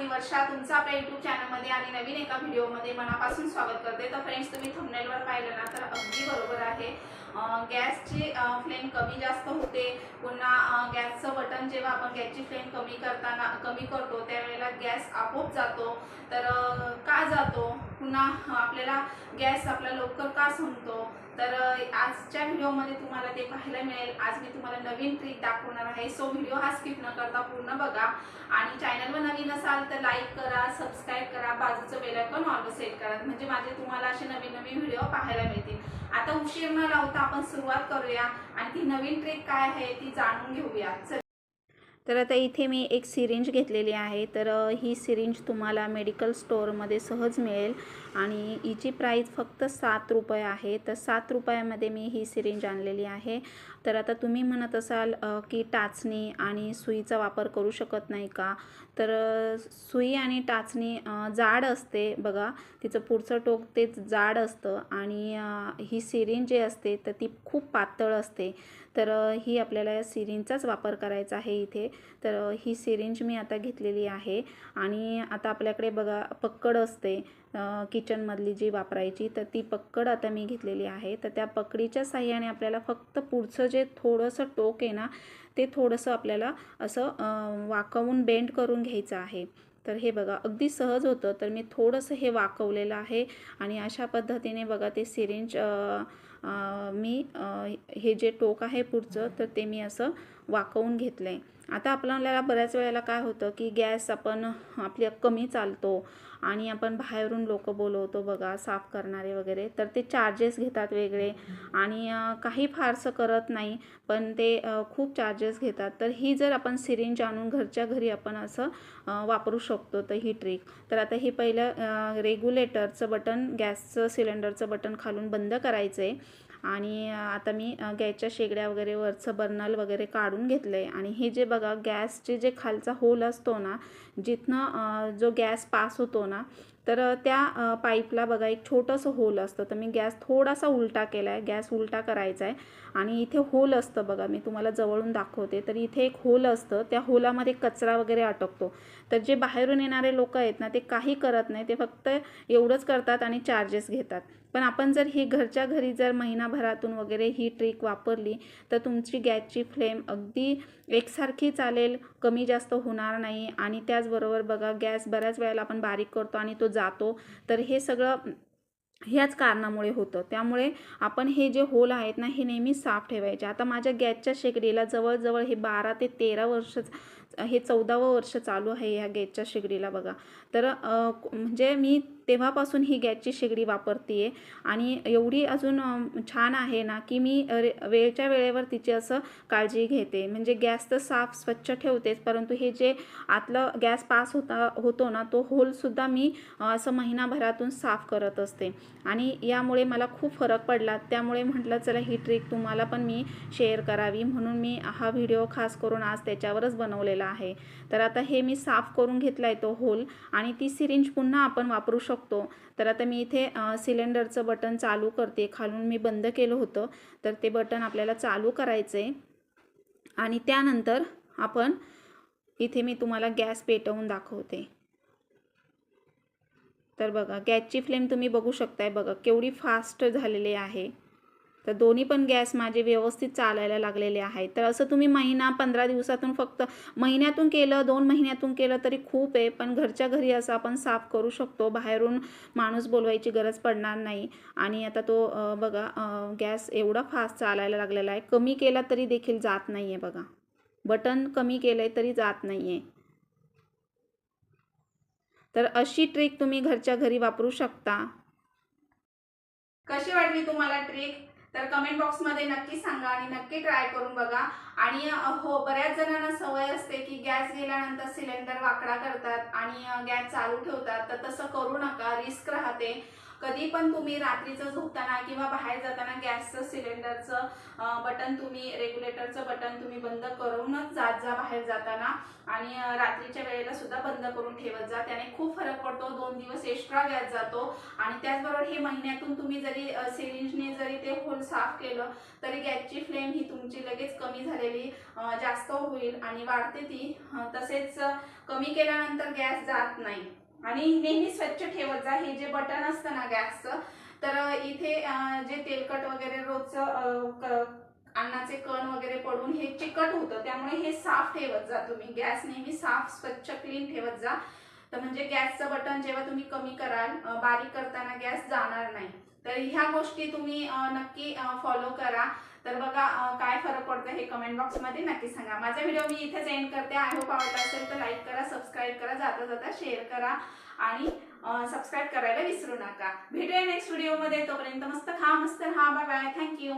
आपल्या युट्यूब चॅनलमध्ये आणि नवीन एका व्हिडिओमध्ये मनापासून स्वागत करते. तर फ्रेंड्स तुम्ही थंबनेलवर पाहिलं ना तर अगदी बरोबर आहे. गॅसची फ्लेम कमी जास्त होते. पुन्हा गॅसचं बटन जेव्हा आपण गॅसची फ्लेम कमी करताना कमी करतो त्यावेळेला गॅस आपोआप जातो. तर का जातो? पुन्हा आपल्याला गॅस आपला लवकर का संपतो? तर आजच्या व्हिडिओमध्ये तुम्हाला ते पाहायला मिळेल. आज मी तुम्हाला नवीन ट्रिक दाखवणार आहे. सो व्हिडिओ हा स्किप न करता पूर्ण बघा. आणि चॅनलवर नवीन असाल तर लाईक करा सबस्क्राईब करा. बाजूचं बेल ऑल सेट करा. म्हणजे माझे तुम्हाला असे नवीन नवीन व्हिडिओ पाहायला मिळतील. आता उशीर न लावता आपण सुरुवात करूया. आणि ती नवीन ट्रिक काय आहे ती जाणून घेऊया. चल. तर आता इथे मी एक सिरिंज घेतलेली आहे. तर ही सिरिंज तुम्हाला मेडिकल स्टोअरमध्ये सहज मिळेल. आणि हिची प्राईस फक्त सात रुपये आहे. तर सात रुपयामध्ये मी ही सिरिंज आणलेली आहे. तर आता तुम्ही म्हणत असाल की टाचणी आणि सुईचा वापर करू शकत नाही का? तर सुई आणि टाचणी जाड असते बघा. तिचं पुढचं टोक तेच जाड असतं. आणि ही सिरिंज जी असते तर ती खूप पातळ असते. तर ही आपल्याला सिरिंजचाच वापर करायचा आहे इथे. तर ही सिरिंज मी आता घेतलेली आहे. आणि आता आपल्याकडे बघा पक्कड असते किचनमधली जी वापरायची तर ती पक्कड आता मी घेतलेली आहे. तर त्या पकडीच्या साह्याने आपल्याला फक्त पुढचं जे थोडंसं टोक आहे ना ते थोडंसं आपल्याला असं वाकवून बेंड करून घ्यायचं आहे. तर हे बघा अगदी सहज होतं तर मी थोडंसं हे वाकवलेलं आहे. आणि अशा पद्धतीने बघा ते सिरिंज मी हे जे टोक आहे पुढचं तर ते मी असं वाकवून घेतलं आहे आता आपल्याला बऱ्याच वेळेला काय होतं की गॅस आपण आपल्या कमी चालतो आणि आपण बाहेरून लोक बोलवतो बघा साफ करणारे वगैरे तर ते चार्जेस घेतात वेगळे आणि काही फारसं करत नाही पण ते खूप चार्जेस घेतात. तर ही जर आपण सिरिंज आणून घरच्या घरी आपण असं वापरू शकतो तर ही ट्रिक तर आता हे पहिलं रेग्युलेटरचं बटन गॅसचं सिलेंडरचं बटन खालून बंद करायचं आहे आणि आता मी गॅसच्या शेगड्या वगैरे वरचं बर्नल वगैरे काढून घेतलं आहे आणि हे जे बघा गॅसचे जे खालचा होल असतो ना जिथनं जो गॅस पास होतो ना तर त्या पाईपला बघा एक छोटंसं होल असतं. तर मी गॅस थोडासा उलटा केला आहे गॅस उलटा करायचा आहे. आणि इथे होल असतं बघा. मी तुम्हाला जवळून दाखवते. तर इथे एक होल असतं. त्या होलामध्ये कचरा वगैरे अटकतो. तर जे बाहेरून येणारे लोक आहेत ना ते काही करत नाही. ते फक्त एवढंच करतात आणि चार्जेस घेतात. पण आपण जर ही घरच्या घरी जर महिनाभरातून वगैरे ही ट्रिक वापरली तर तुमची गॅसची फ्लेम अगदी एकसारखी चालेल. कमी जास्त होणार नाही. आणि त्याचबरोबर बघा गॅस बऱ्याच वेळेला आपण बारीक करतो आणि तो जातो. तर हे सगळं ह्याच कारणामुळे होतं. त्यामुळे आपण हे जे होल आहेत ना हे नेहमी साफ ठेवायचे. आता माझ्या गॅसच्या शेगडीला जवळजवळ हे बारा ते तेरा वर्ष हे चौदावं वर्ष चालू आहे ह्या गॅसच्या शेगडीला बघा. तर म्हणजे मी तेव्हापासून ही गॅसची शेगडी वापरते आहे आणि एवढी अजून छान आहे ना की मी रे वेळच्या वेळेवर तिची असं काळजी घेते. म्हणजे गॅस तर साफ स्वच्छ ठेवतेच परंतु हे जे आतलं गॅस पास होता होतो ना तो होलसुद्धा मी असं महिनाभरातून साफ करत असते. आणि यामुळे मला खूप फरक पडला. त्यामुळे म्हटलं चला ही ट्रिक तुम्हाला पण मी शेअर करावी. म्हणून मी हा व्हिडिओ खास करून आज त्याच्यावरच बनवलेला आहे. तर आता हे मी साफ करून घेतला आहे तो होल आणि ती सिरिंज पुन्हा आपण वापरू शकतो. तर आता मी इथे सिलेंडरचं बटन चालू करते. खालून मी बंद केलं होतं. तर ते बटन आपल्याला चालू करायचं आहे आणि त्यानंतर आपण इथे मी तुम्हाला गॅस पेटवून दाखवते. तर बघा गॅसची फ्लेम तुम्ही बघू शकताय बघा केवढी फास्ट झालेली आहे. तर दोन्ही पण गॅस माझे व्यवस्थित चालायला लागलेले आहेत. तर असं तुम्ही महिना पंधरा दिवसातून फक्त महिन्यातून केलं दोन महिन्यातून केलं तरी खूप आहे पण घरच्या घरी असं आपण साफ करू शकतो. बाहेरून माणूस बोलवायची गरज पडणार नाही. आणि आता तो बघा गॅस एवढा फास्ट चालायला लागलेला आहे. कमी केला तरी देखील जात नाही आहे बघा. बटन कमी केलं आहे तरी जात नाही आहे तर अशी ट्रिक तुम्ही घरच्या घरी वापरू शकता. कशी वाटली तुम्हाला ट्रिक? तर कमेंट बॉक्समध्ये नक्की सांगा आणि नक्की ट्राय करून बघा. आणि हो बऱ्याच जणांना सवय असते की गॅस गेल्यानंतर सिलेंडर वाकडा करतात आणि गॅस चालू ठेवतात. तर तसं करू नका रिस्क राहते. कधी पण तुम्ही रात्रीचं झोपताना किंवा बाहेर जाताना गॅसचं सिलेंडरचं बटन तुम्ही रेग्युलेटरचं बटन तुम्ही बंद करूनच जात जा बाहेर जाताना. आणि रात्रीच्या वेळेला सुद्धा बंद करून ठेवत जा. त्याने खूप फरक पडतो. दोन दिवस एक्स्ट्रा गॅस जातो. आणि त्याचबरोबर हे महिन्यातून तुम्ही जरी सिरिंजने जरी ते होल साफ केलं तरी गॅसची फ्लेम ही तुमची लगेच कमी झालेली जास्त होईल आणि वाढते ती. तसेच कमी केल्यानंतर गॅस जात नाही. आणि नेहमी स्वच्छ ठेवत जा. हे जे बटन असतं ना गॅसचं तर इथे जे तेलकट वगैरे रोजचं अन्नाचे कण वगैरे पडून हे चिकट होतं. त्यामुळे हे साफ ठेवत जा तुम्ही. गॅस नेहमी साफ स्वच्छ क्लीन ठेवत जा. तर म्हणजे गॅसचं बटन जेव्हा तुम्ही कमी कराल बारीक करताना गॅस जाणार नाही. तर ह्या गोष्टी तुम्ही नक्की फॉलो करा. तर बघा काय फरक पडतो हे कमेंट बॉक्समध्ये नक्की सांगा. माझा व्हिडिओ मी इथेच एंड करते. आय होप आवडला असेल तर लाईक करा सबस्क्राईब करा जाता जाता शेअर करा आणि सबस्क्राईब करायला विसरू नका. भेटूया नेक्स्ट व्हिडिओमध्ये तोपर्यंत मस्त खा मस्त राहा. Bye bye thank you